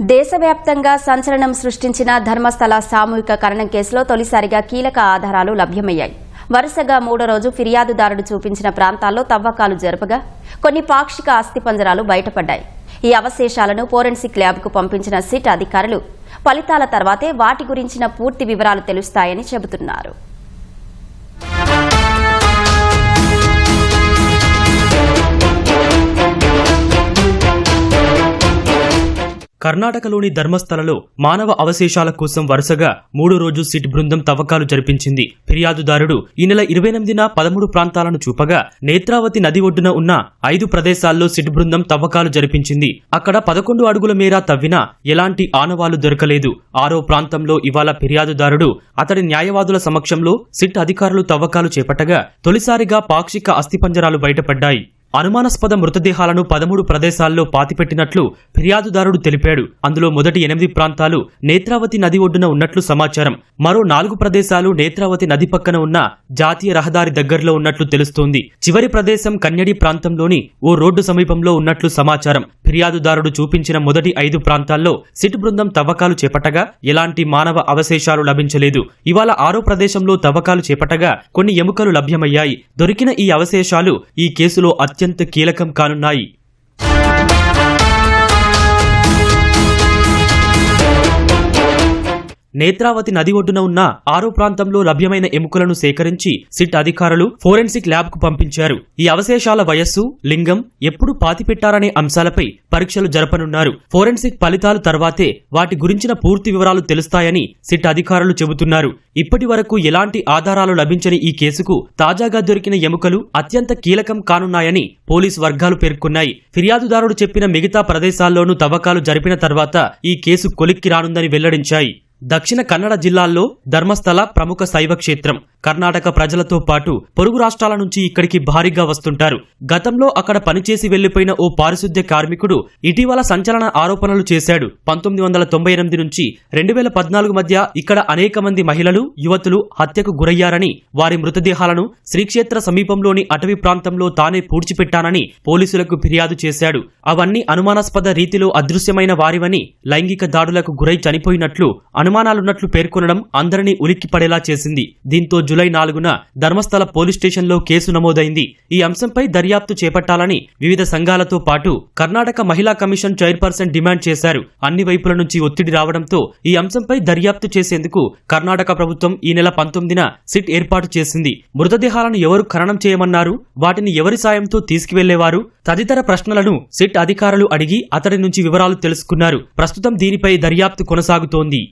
దేశవ్యాప్తంగా సంచలనం సృష్టించిన ధర్మస్థల సామూహిక కరణం కేసులో తొలిసారిగా కీలక ఆధారాలు లభ్యమయ్యాయి. వరుసగా మూడో రోజు ఫిర్యాదుదారుడు చూపించిన ప్రాంతాల్లో తవ్వకాలు జరపగా కొన్ని పాక్షిక అస్థిపంజరాలు బయటపడ్డాయి. ఈ అవశేషాలను ఫోరెన్సిక్ ల్యాబ్కు పంపించిన సిట్ అధికారులు ఫలితాల తర్వాతే వాటి గురించిన పూర్తి వివరాలు తెలుస్తాయని చెబుతున్నారు. కర్ణాటకలోని ధర్మస్థలలో మానవ అవశేషాల కోసం వరుసగా మూడో రోజు సిట్ బృందం తవ్వకాలు జరిపించింది. ఫిర్యాదుదారుడు ఈ నెల ఇరవై ఎనిమిదిన పదమూడు ప్రాంతాలను చూపగా నేత్రావతి నది ఒడ్డున ఉన్న ఐదు ప్రదేశాల్లో సిట్ బృందం తవ్వకాలు జరిపించింది. అక్కడ పదకొండు అడుగుల మేర తవ్వినా ఎలాంటి ఆనవాలు దొరకలేదు. ఆరో ప్రాంతంలో ఇవాళ ఫిర్యాదుదారుడు అతడి న్యాయవాదుల సమక్షంలో సిట్ అధికారులు తవ్వకాలు చేపట్టగా తొలిసారిగా పాక్షిక అస్థిపంజరాలు బయటపడ్డాయి. అనుమానాస్పద మృతదేహాలను పదమూడు ప్రదేశాల్లో పాతిపెట్టినట్లు ఫిర్యాదుదారుడు తెలిపాడు. అందులో మొదటి ఎనిమిది ప్రాంతాలు నేత్రావతి నది ఒడ్డున ఉన్నట్లు సమాచారం. మరో నాలుగు ప్రదేశాలు నేత్రావతి నది పక్కన ఉన్న జాతీయ రహదారి దగ్గరలో ఉన్నట్లు తెలుస్తోంది. చివరి ప్రదేశం కన్యడి ప్రాంతంలోని ఓ రోడ్డు సమీపంలో ఉన్నట్లు సమాచారం. ఫిర్యాదుదారుడు చూపించిన మొదటి ఐదు ప్రాంతాల్లో సిట్ బృందం తవ్వకాలు చేపట్టగా ఎలాంటి మానవ అవశేషాలు లభించలేదు. ఇవాళ ఆరో ప్రదేశంలో తవ్వకాలు చేపట్టగా కొన్ని ఎముకలు లభ్యమయ్యాయి. దొరికిన ఈ అవశేషాలు ఈ కేసులో అత్యంత అత్యంత కీలకం కానున్నాయి. నేత్రావతి నది ఒడ్డున ఉన్న ఆరో ప్రాంతంలో లభ్యమైన ఎముకలను సేకరించి సిట్ అధికారులు ఫోరెన్సిక్ ల్యాబ్కు పంపించారు. ఈ అవశేషాల వయస్సు లింగం ఎప్పుడు పాతిపెట్టారనే అంశాలపై పరీక్షలు జరపనున్నారు. ఫోరెన్సిక్ ఫలితాలు తర్వాతే వాటి గురించిన పూర్తి వివరాలు తెలుస్తాయని సిట్ అధికారులు చెబుతున్నారు. ఇప్పటి వరకు ఎలాంటి ఆధారాలు లభించని ఈ కేసుకు తాజాగా దొరికిన ఎముకలు అత్యంత కీలకం కానున్నాయని పోలీస్ వర్గాలు పేర్కొన్నాయి. ఫిర్యాదుదారుడు చెప్పిన మిగతా ప్రదేశాల్లోనూ తవ్వకాలు జరిపిన తర్వాత ఈ కేసు కొలిక్కి రానుందని వెల్లడించాయి. దక్షిణ కన్నడ జిల్లాల్లో ధర్మస్థల ప్రముఖ శైవ క్షేత్రం. కర్ణాటక ప్రజలతో పాటు పొరుగు రాష్ట్రాల నుంచి ఇక్కడికి భారీగా వస్తుంటారు. గతంలో అక్కడ పనిచేసి వెళ్ళిపోయిన ఓ పారిశుద్ధ్య కార్మికుడు ఇటీవల సంచలన ఆరోపణలు చేశాడు. పంతొమ్మిది వందల తొంభై ఎనిమిది నుంచి రెండు వేల పద్నాలుగు మధ్య ఇక్కడ అనేక మంది మహిళలు యువతులు హత్యకు గురయ్యారని వారి మృతదేహాలను శ్రీక్షేత్ర సమీపంలోని అటవీ ప్రాంతంలో తానే పూడ్చిపెట్టానని పోలీసులకు ఫిర్యాదు చేశాడు. అవన్నీ అనుమానాస్పద రీతిలో అదృశ్యమైన వారివని లైంగిక దాడులకు గురై చనిపోయినట్లు అనుమానాలున్నట్లు పేర్కొనడం అందరినీ ఉలిక్కిపడేలా చేసింది. దీంతో జులై నాలుగున ధర్మస్థల పోలీస్ స్టేషన్లో కేసు నమోదైంది. ఈ అంశంపై దర్యాప్తు చేపట్టాలని వివిధ సంఘాలతో పాటు కర్ణాటక మహిళా కమిషన్ చైర్పర్సన్ డిమాండ్ చేశారు. అన్ని వైపుల నుంచి ఒత్తిడి రావడంతో ఈ అంశంపై దర్యాప్తు చేసేందుకు కర్ణాటక ప్రభుత్వం ఈ నెల పంతొమ్మిదిన సిట్ ఏర్పాటు చేసింది. మృతదేహాలను ఎవరు ఖననం చేయమన్నారు? వాటిని ఎవరి సాయంతో తీసుకువెళ్ళేవారు? తదితర ప్రశ్నలను సిట్ అధికారులు అడిగి అతడి నుంచి వివరాలు తెలుసుకున్నారు. ప్రస్తుతం దీనిపై దర్యాప్తు కొనసాగుతోంది.